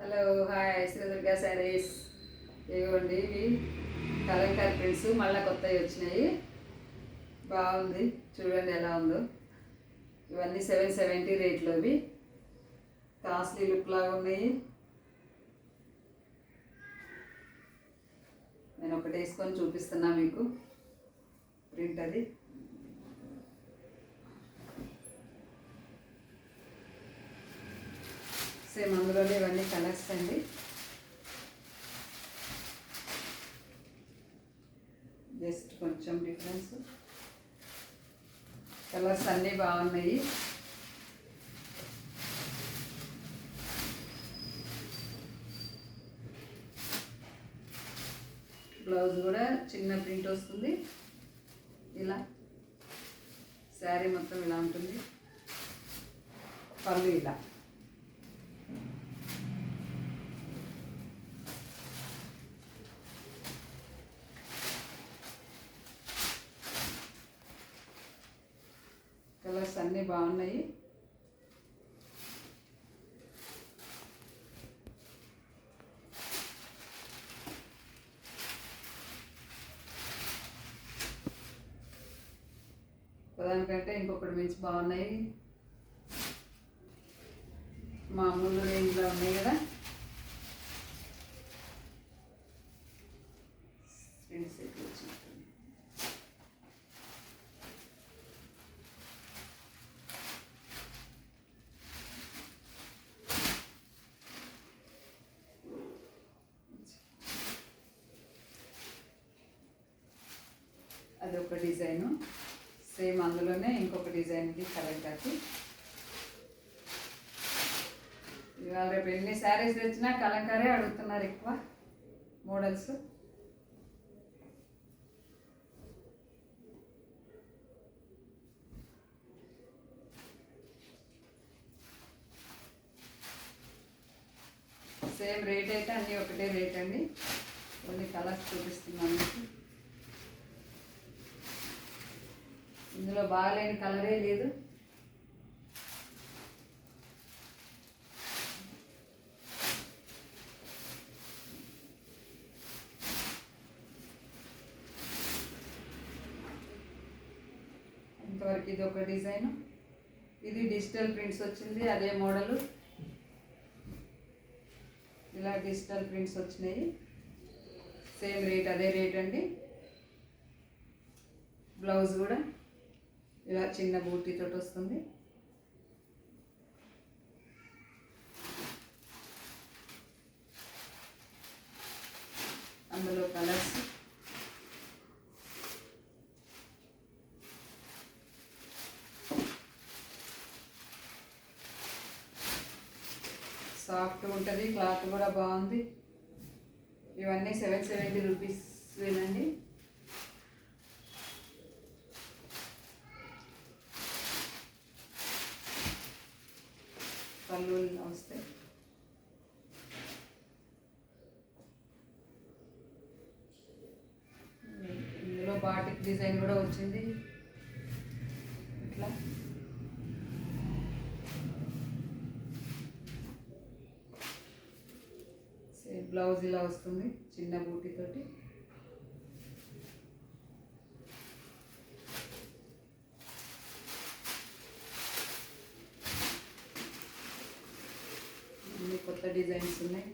Hello hi Sri Durga saris ఇవ్వండి ఇవి Kalamkari prints మళ్ళీ కొత్తవి వచ్చినాయి. బాగుంది చూడండి ఎలా ఉందో. ఇవన్నీ సెవెన్ సెవెంటీ రేట్లో ఇవి. కాస్ట్లీ లుక్ లాగా ఉన్నాయి. నేను ఒకటి వేసుకొని చూపిస్తున్నా మీకు. ప్రింట్ అది. సేమ్ అందులోనే ఇవన్నీ కలర్స్ అండి. జస్ట్ కొంచెం డిఫరెన్స్. కలర్స్ అన్నీ బాగున్నాయి. బ్లౌజ్ కూడా చిన్న ప్రింట్ వస్తుంది. ఇలా శారీ మొత్తం ఇలా ఉంటుంది. పళ్ళు ఇలా. కలర్స్ అన్నీ బాగున్నాయి. దానికంటే ఇంకొకటి మించి బాగున్నాయి. మామూలు ఇంట్లో ఉన్నాయి కదా. ఒక డిజైను. సేమ్ అందులోనే ఇంకొక డిజైన్కి కలర్ కట్టి. ఇవాళ రేపు ఎన్ని శారీస్ తెచ్చినా కలంకారే అడుగుతున్నారు ఎక్కువ మోడల్స్. సేమ్ రేట్ అయితే అన్నీ ఒకటే రేట్ అండి. కొన్ని కలర్స్ చూపిస్తున్నాను. ఇందులో బాగాలేని కలరే లేదు. ఇంతవరకు ఇది ఒక డిజైన్. ఇది డిజిటల్ ప్రింట్స్ వచ్చింది అదే మోడలు. ఇలా డిజిటల్ ప్రింట్స్ వచ్చినాయి. సేమ్ రేట్ అదే రేట్ అండి. బ్లౌజ్ కూడా. ఇలా చిన్న బూటీతో వస్తుంది. అందులో కలర్స్. సాఫ్ట్ ఉంటుంది క్లాత్ కూడా బాగుంది. ఇవన్నీ సెవెన్ సెవెంటీ రూపీస్ వేనండి పల్లూలు ఇలా వస్తాయి ఇందులో బాటిక్ డిజైన్ కూడా వచ్చింది. ఇట్లా. బ్లౌజ్ ఇలా వస్తుంది చిన్న బూటీతోటి అన్ని కొత్త డిజైన్స్ ఉన్నాయి.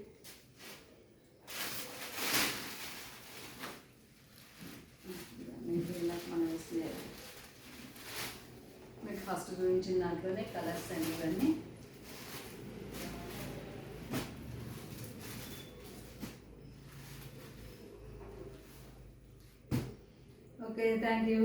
మీకు ఫస్ట్ గురించి దాంట్లోనే కలర్స్ అండి ఇవన్నీ. Okay thank you.